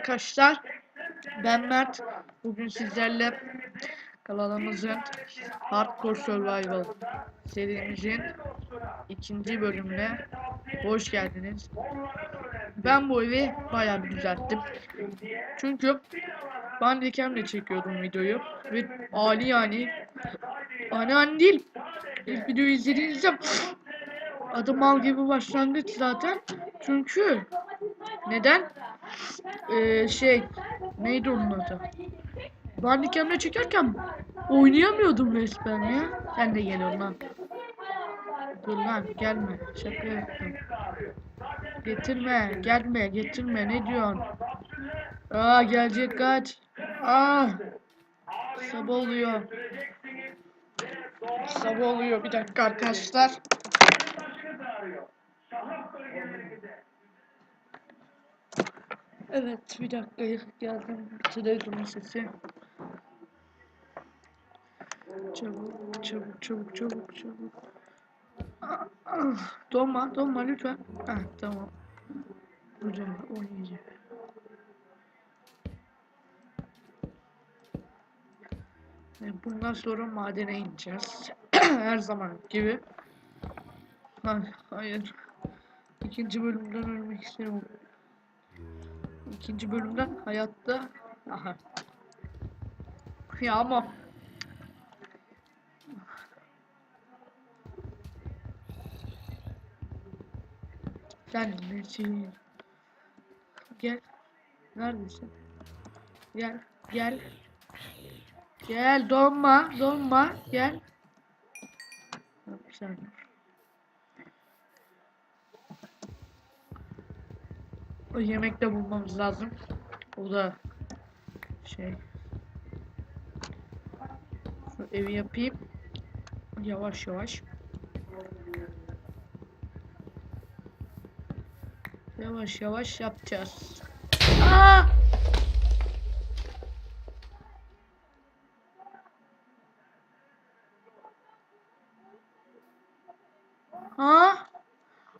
arkadaşlar. Ben Mert. Bugün sizlerle kanalımızın Hardcore Survival serimizin ikinci bölümüne hoş geldiniz. Ben bu evi bayağı bir düzelttim. Çünkü Bandicam'le çekiyordum videoyu ve Ali yani ani ani değil. İlk videoyu izlediğinizde adım mal gibi başlangıç zaten. Çünkü neden? Ee, şey neydi onun adı? Bandicam'le çekerken oynayamıyordum resmen ya. Sen de gel lan. Dur lan gelme. Şaka yaptım. Getirme, gelme, getirme. Ne diyorsun? Aa gelecek kaç. Aa. Sabah oluyor. Sabah oluyor. Bir dakika arkadaşlar. Evet bir dakika geldim. Televizyonun sesi. Çabuk çabuk çabuk çabuk çabuk. Ah, ah, Donma donma lütfen. Ah tamam. Güzel oynayacağım. Bundan sonra madene ineceğiz. Her zaman gibi. Ha, hayır. İkinci bölümden ölmek istiyorum. İkinci bölümden hayatta aha. Ya ama Sen nesin? Gel. Neredesin? Gel. Gel. Gel donma. Donma. Gel. Yok, Sen. O yemekte bulmamız lazım. O da şey. Şu evi yapayım. Yavaş yavaş. Yavaş yavaş yapacağız. Aa! Ha?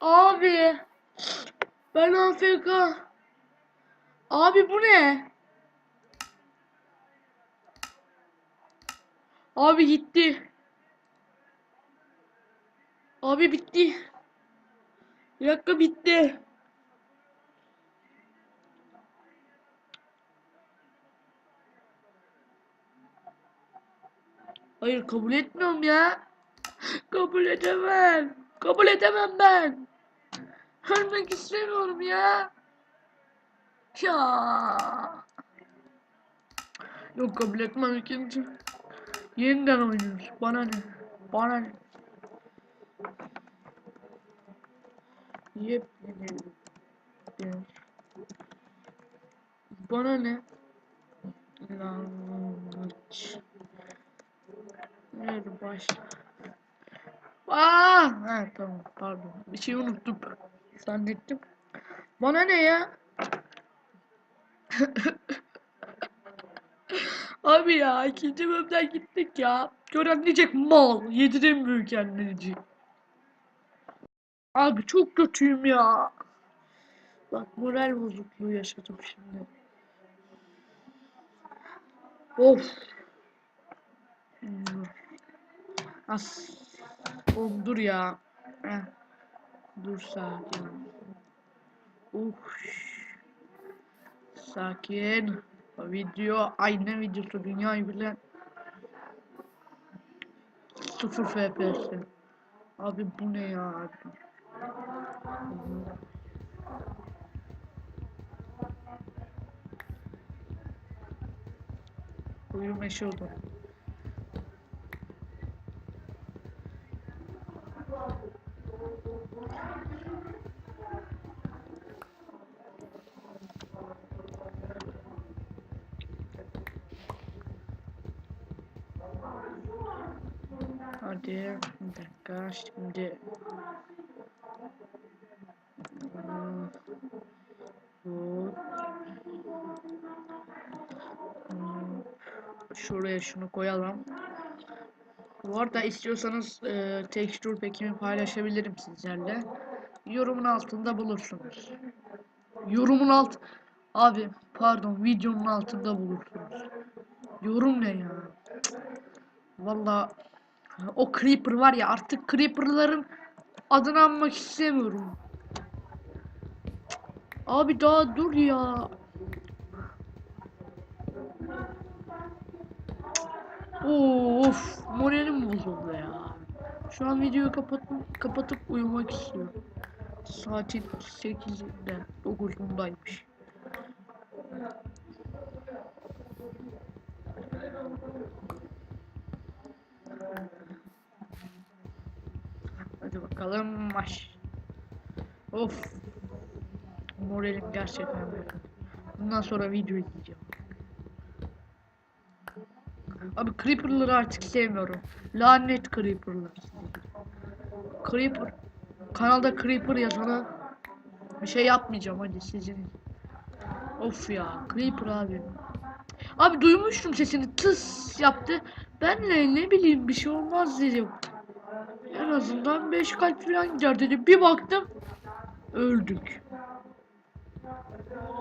Abi. Ben AFK. Abi bu ne? Abi gitti. Abi bitti. Bir dakika bitti. Hayır kabul etmiyorum ya. Kabul edemem. Kabul edemem ben. Ölmek istemiyorum ya. Ya. Yok kabul etmem ikinci. Yeniden oynuyoruz. Bana ne? Bana ne? Yepyeni. Bana ne? Language. Ver başla. Aa, ha tamam pardon. Bir şey unuttum. Zannettim. Bana ne ya? Abi ya ikinci bölümden gittik ya. Gören diyecek mal. Yediremiyor kendini diyecek. Abi çok kötüyüm ya. Bak moral bozukluğu yaşadım şimdi. Of. Hmm. As. Oğlum dur ya. Heh. Dur sakin. Uh. Sakin. Video aynı videosu dünyayı bilen 0 FPS. Abi bu ne ya abi? Oyun meşe oldu. Hadi dakika şimdi Hmm, şuraya şunu koyalım. Bu arada istiyorsanız e, texture pack'imi paylaşabilirim sizlerle. Yorumun altında bulursunuz. Yorumun alt abi Pardon videonun altında bulursunuz. Yorum ne ya? Vallahi o creeper var ya artık creeperların adını anmak istemiyorum. Abi daha dur ya. Of, moralim bozuldu ya. Şu an videoyu kapatıp kapatıp uyumak istiyorum. Saatin 8'inde 9'undaymış. Hadi bakalım maç. Of. Moralim gerçekten bozuldu. Bundan sonra video izleyeceğim. Abi Creeper'ları artık sevmiyorum. Lanet Creeper'lar. Creeper. Kanalda Creeper yazana bir şey yapmayacağım hadi sizin. Of ya Creeper abi. Abi duymuştum sesini tıs yaptı. Ben de ne bileyim bir şey olmaz dedim. En azından 5 kalp falan gider dedi. Bir baktım öldük.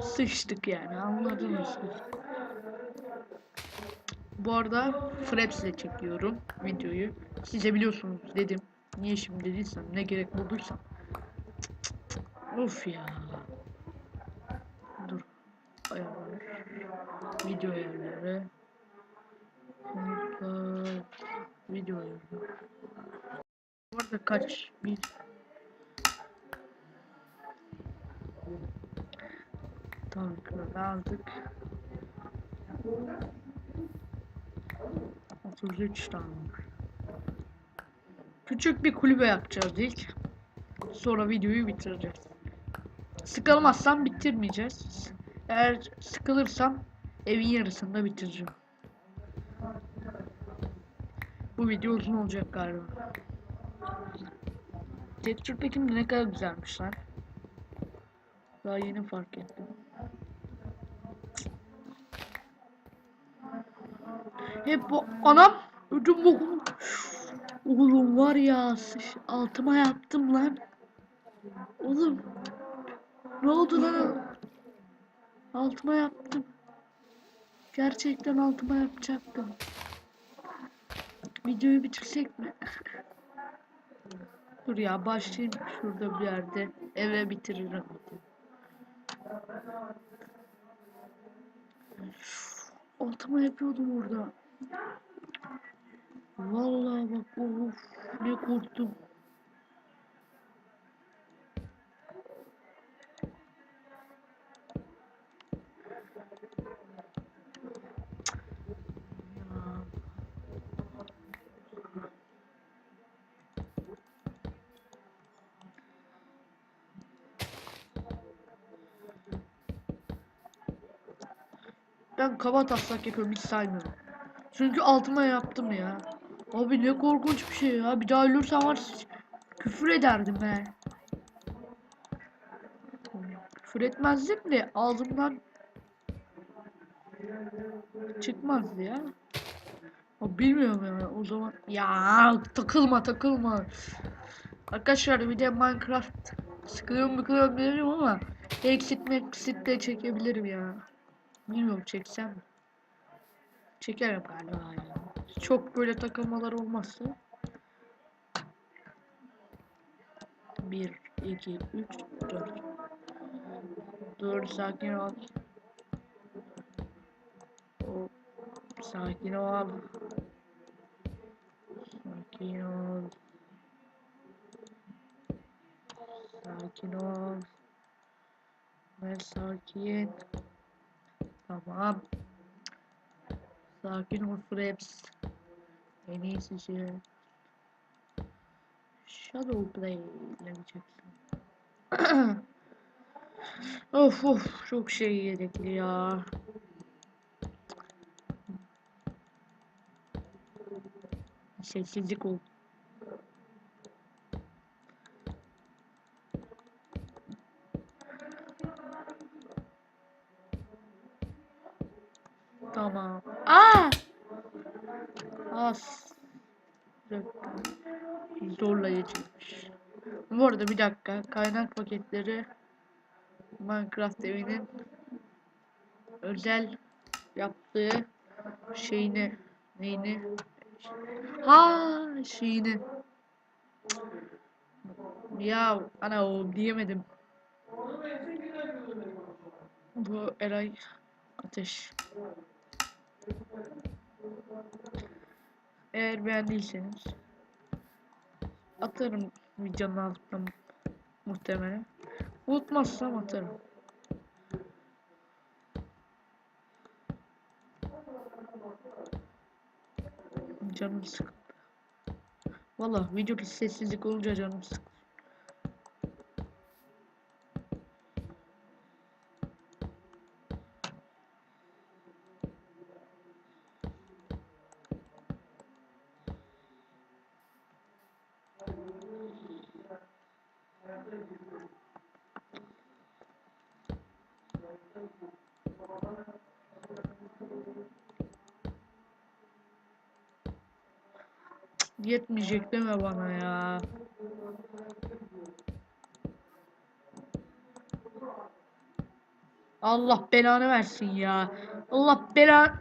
Sıçtık yani anladınız siz. Bu arada Fraps ile çekiyorum videoyu. Size biliyorsunuz dedim. Niye şimdi dediysem ne gerek bulduysam. Of ya. Dur. Ayarlar. Video ayarları. Video ayarları. Bu arada kaç? Bir. Tankları aldık. 33 tane. Küçük bir kulübe yapacağız ilk. Sonra videoyu bitireceğiz. Sıkılmazsam bitirmeyeceğiz. Eğer sıkılırsam evin yarısında bitireceğim. Bu video uzun olacak galiba. Texture Pack'im de ne kadar güzelmiş lan. Daha yeni fark ettim. Hep bu anam ödüm bokum. Oğlum var ya sıç- altıma yaptım lan. Oğlum ne oldu lan? Altıma yaptım. Gerçekten altıma yapacaktım. Videoyu bitirsek mi? Dur ya başlayayım şurada bir yerde. Eve bitiririm. Altıma yapıyordum orada. Vallahi bak of ne korktum. Ben kaba taslak yapıyorum hiç saymıyorum. Çünkü altıma yaptım ya. Abi ne korkunç bir şey ya. Bir daha ölürsem var küfür ederdim he. Küfür etmezdim de ağzımdan çıkmazdı ya. Abi bilmiyorum ya o zaman. Ya takılma takılma. Arkadaşlar bir de Minecraft sıkılıyorum sıkılıyorum bilirim ama exit de çekebilirim ya. Bilmiyorum çeksem mi? Çekerim galiba ya. Çok böyle takılmalar olmazsa. 1, 2, 3, 4. Dur sakin ol. Hop, sakin ol. Sakin ol. Sakin ol. Ve sakin. Tamam. Sakin ol Fraps. En iyisi şey. Shadow Play demeyeceksin. of of çok şey gerekli ya. Sessizlik oldu. Tamam. Aa! As. Zorlayıcıymış. Bu arada bir dakika. Kaynak paketleri Minecraft evinin özel yaptığı şeyini neyini? Ha şeyini. Ya ana o diyemedim. Bu Eray Ateş. Eğer beğendiyseniz atarım videonun altına mu- muhtemelen unutmazsam atarım Canım sıkıldı. Valla video sessizlik olunca canım sıkıldı. Yetmeyecek deme bana ya. Allah belanı versin ya. Allah belanı...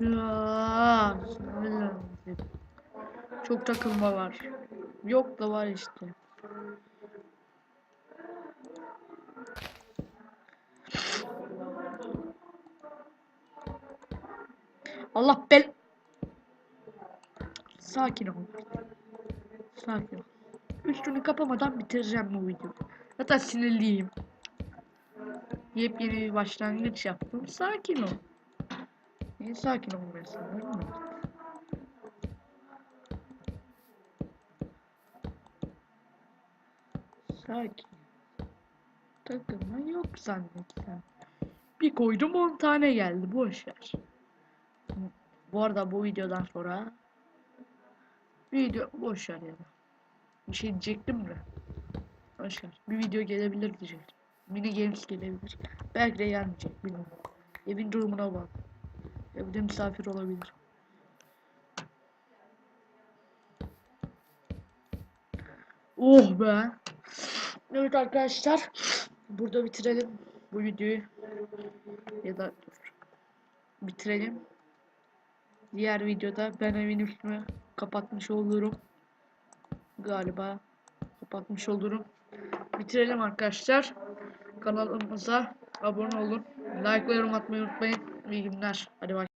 Ya. Çok takılma var. Yok da var işte. Allah bel... Sakin ol. Sakin ol. Üstünü kapamadan bitireceğim bu videoyu. Zaten sinirliyim. Yepyeni bir başlangıç yaptım. Sakin ol. Niye sakin olmuyorsun? değil mi? Sakin. Takılma yok zannetsen. Bir koydum 10 tane geldi. Boş ver. Bu arada bu videodan sonra video boş ver ya. Bir şey diyecektim de. Boş ver. Bir video gelebilir diyecektim. Mini games gelebilir. Belki de gelmeyecek bilmiyorum. Evin durumuna bağlı. Evde misafir olabilir. Oh be. Evet arkadaşlar. Burada bitirelim bu videoyu. Ya da dur. Bitirelim. Diğer videoda ben evin üstünü kapatmış olurum. Galiba kapatmış olurum. Bitirelim arkadaşlar. Kanalımıza abone olun. Like ve yorum atmayı unutmayın. İyi günler. Hadi bay.